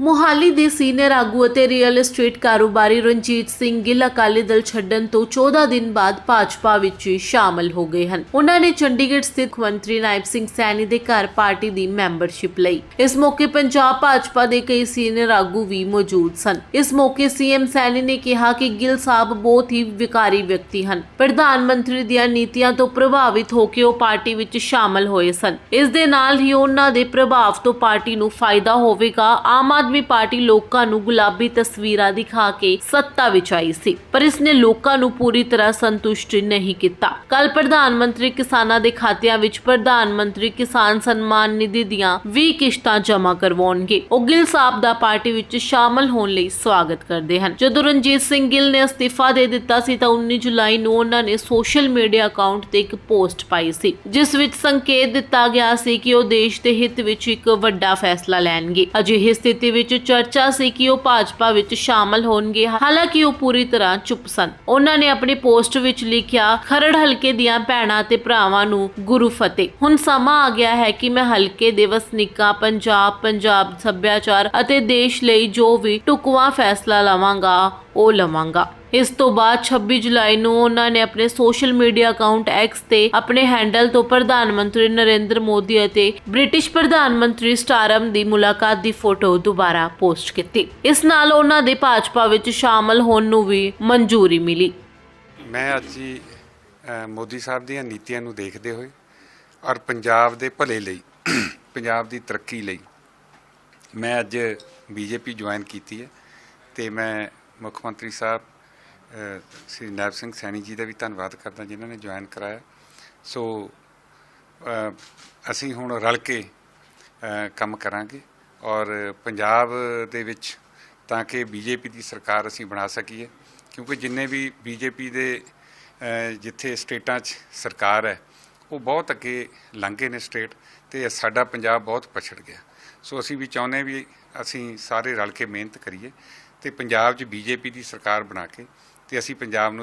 ਮੁਹਾਲੀ ਦੇ ਸੀਨੀਅਰ ਆਗੂ ਅਤੇ ਰੀਅਲ ਏਸਟੇਟ ਕਾਰੋਬਾਰੀ ਰਣਜੀਤ ਸਿੰਘ ਗਿੱਲ ਅਕਾਲੀ ਦਲ ਛੱਡਣ ਤੋਂ 14 ਦਿਨ ਬਾਅਦ ਭਾਜਪਾ ਵਿੱਚ ਸ਼ਾਮਲ ਹੋ ਗਏ ਹਨ। ਉਹਨਾਂ ਨੇ ਚੰਡੀਗੜ੍ਹ ਸਥਿਤ ਮੰਤਰੀ ਨਾਇਬ ਸਿੰਘ ਸੈਣੀ ਦੇ ਘਰ ਪਾਰਟੀ ਦੀ ਮੈਂਬਰਸ਼ਿਪ ਲਈ। ਇਸ ਮੌਕੇ ਪੰਜਾਬ ਭਾਜਪਾ ਦੇ ਕਈ ਸੀਨੀਅਰ ਆਗੂ ਵੀ ਮੌਜੂਦ ਸਨ। ਇਸ ਮੌਕੇ ਸੀਐਮ ਸੈਣੀ ਨੇ ਕਿਹਾ ਕਿ ਗਿੱਲ ਸਾਹਿਬ ਬਹੁਤ ਹੀ ਵਿਕਾਰੀ ਵਿਅਕਤੀ ਹਨ। ਪ੍ਰਧਾਨ ਮੰਤਰੀ ਦੀਆਂ ਨੀਤੀਆਂ ਤੋਂ ਪ੍ਰਭਾਵਿਤ ਹੋ ਕੇ ਉਹ ਪਾਰਟੀ ਵਿੱਚ ਸ਼ਾਮਲ ਹੋਏ ਸਨ। ਇਸ ਦੇ ਨਾਲ ਹੀ ਉਹਨਾਂ ਦੇ ਪ੍ਰਭਾਵ ਤੋਂ ਪਾਰਟੀ ਨੂੰ ਫਾਇਦਾ ਹੋਵੇਗਾ, ਆਮ ਆਦਮੀ ਪਾਰਟੀ ਲੋਕਾਂ ਨੂੰ ਗੁਲਾਬੀ ਤਸਵੀਰਾਂ ਦਿਖਾ ਕੇ ਸੱਤਾ ਵਿੱਚ ਆਈ ਸੀ, ਪਰ ਇਸ ਨੇ ਲੋਕਾਂ ਨੂੰ ਪੂਰੀ ਤਰ੍ਹਾਂ ਸੰਤੁਸ਼ਟ ਨਹੀਂ ਕੀਤਾ। ਕੱਲ ਪ੍ਰਧਾਨ ਮੰਤਰੀ ਕਿਸਾਨਾਂ ਦੇ ਖਾਤਿਆਂ ਵਿੱਚ ਪ੍ਰਧਾਨ ਮੰਤਰੀ ਕਿਸਾਨ ਸਨਮਾਨ ਨਿਧੀ ਦੀਆਂ 20 ਕਿਸ਼ਤਾਂ ਜਮ੍ਹਾਂ ਕਰਵਾਉਣਗੇ। ਉਹ ਗਿੱਲ ਸਾਹਿਬ ਦਾ ਪਾਰਟੀ ਵਿੱਚ ਸ਼ਾਮਲ ਹੋਣ ਲਈ ਸਵਾਗਤ ਕਰਦੇ ਹਨ। ਜਦੋਂ ਰਣਜੀਤ ਸਿੰਘ ਗਿੱਲ ਨੇ ਅਸਤੀਫਾ ਦੇ ਦਿੱਤਾ ਸੀ ਤਾਂ 19 ਜੁਲਾਈ ਨੂੰ ਉਹਨਾਂ ਨੇ ਸੋਸ਼ਲ ਮੀਡੀਆ ਅਕਾਊਂਟ ਤੇ ਇੱਕ ਪੋਸਟ ਪਾਈ ਸੀ, ਜਿਸ ਵਿੱਚ ਸੰਕੇਤ ਦਿੱਤਾ ਗਿਆ ਸੀ ਕਿ ਉਹ ਦੇਸ਼ ਦੇ ਹਿੱਤ ਵਿੱਚ ਇੱਕ ਵੱਡਾ ਫੈਸਲਾ ਲੈਣਗੇ। ਅਜਿਹੀ ਸਥਿਤੀ ਵਿੱਚ ਚਰਚਾ ਸੀ ਕਿ ਉਹ ਭਾਜਪਾ ਵਿੱਚ ਸ਼ਾਮਲ ਹੋਣਗੇ। ਹਾਲਾਂਕਿ ਉਹ ਪੂਰੀ ਤਰ੍ਹਾਂ ਚੁੱਪ ਸਨ। ਉਹਨਾਂ ਨੇ ਆਪਣੀ ਪੋਸਟ ਵਿੱਚ ਲਿਖਿਆ, ਖਰੜ ਹਲਕੇ ਦੀਆਂ ਭੈਣਾਂ ਤੇ ਭਰਾਵਾਂ ਨੂੰ ਗੁਰੂ ਫਤਿਹ। ਹੁਣ ਸਮਾਂ ਆ ਗਿਆ ਹੈ ਕਿ ਮੈਂ ਹਲਕੇ ਦੇ ਵਸਨੀਕਾਂ, ਪੰਜਾਬ ਪੰਜਾਬ ਸੱਭਿਆਚਾਰ ਅਤੇ ਦੇਸ਼ ਲਈ ਜੋ ਵੀ ਟੁਕਵਾ ਫੈਸਲਾ ਲਵਾਂਗਾ, ਉਹ ਲਵਾਂਗਾ। ਇਸ ਤੋਂ ਬਾਅਦ 26 ਜੁਲਾਈ ਨੂੰ ਉਹਨਾਂ ਨੇ ਆਪਣੇ ਸੋਸ਼ਲ ਮੀਡੀਆ ਅਕਾਊਂਟ X ਤੇ ਆਪਣੇ ਹੈਂਡਲ ਤੋਂ ਪ੍ਰਧਾਨ ਮੰਤਰੀ ਨਰਿੰਦਰ ਮੋਦੀ ਅਤੇ ਬ੍ਰਿਟਿਸ਼ ਪ੍ਰਧਾਨ ਮੰਤਰੀ ਸਟਾਰਮ ਦੀ ਮੁਲਾਕਾਤ ਦੀ ਫੋਟੋ ਦੁਬਾਰਾ ਪੋਸਟ ਕੀਤੀ। ਇਸ ਨਾਲ ਉਹਨਾਂ ਦੇ ਭਾਜਪਾ ਵਿੱਚ ਸ਼ਾਮਲ ਹੋਣ ਨੂੰ ਵੀ ਮਨਜ਼ੂਰੀ ਮਿਲੀ। ਮੈਂ ਅੱਜ ਹੀ ਮੋਦੀ ਸਾਹਿਬ ਦੀਆਂ ਨੀਤੀਆਂ ਨੂੰ ਦੇਖਦੇ ਹੋਏ ਔਰ ਪੰਜਾਬ ਦੇ ਭਲੇ ਲਈ, ਪੰਜਾਬ ਦੀ ਤਰੱਕੀ ਲਈ ਮੈਂ ਅੱਜ ਬੀਜੇਪੀ ਜੁਆਇਨ ਕੀਤੀ ਹੈ ਤੇ ਮੈਂ ਮੁੱਖ ਮੰਤਰੀ ਸਾਹਿਬ ਸ੍ਰੀ ਨਾਇਬ ਸਿੰਘ ਸੈਣੀ ਜੀ ਦਾ ਵੀ ਧੰਨਵਾਦ ਕਰਦਾ ਜਿਨ੍ਹਾਂ ਨੇ ਜੁਆਇਨ ਕਰਾਇਆ। ਸੋ ਅਸੀਂ ਹੁਣ ਰਲ ਕੇ ਕੰਮ ਕਰਾਂਗੇ ਔਰ ਪੰਜਾਬ ਦੇ ਵਿੱਚ ਤਾਂ ਕਿ ਬੀਜੇਪੀ ਦੀ ਸਰਕਾਰ ਅਸੀਂ ਬਣਾ ਸਕੀਏ। ਕਿਉਂਕਿ ਜਿੰਨੇ ਵੀ ਬੀਜੇਪੀ ਦੇ ਜਿੱਥੇ ਸਟੇਟਾਂ 'ਚ ਸਰਕਾਰ ਹੈ, ਉਹ ਬਹੁਤ ਅੱਗੇ ਲੰਘੇ ਨੇ ਸਟੇਟ ਤੇ ਸਾਡਾ ਪੰਜਾਬ ਬਹੁਤ ਪਛੜ ਗਿਆ। ਸੋ ਅਸੀਂ ਵੀ ਚਾਹੁੰਦੇ ਵੀ ਅਸੀਂ ਸਾਰੇ ਰਲ ਕੇ ਮਿਹਨਤ ਕਰੀਏ ਤੇ ਪੰਜਾਬ 'ਚ ਬੀਜੇਪੀ ਦੀ ਸਰਕਾਰ ਬਣਾ ਕੇ ਤੇ ਅਸੀਂ ਪੰਜਾਬ ਨੂੰ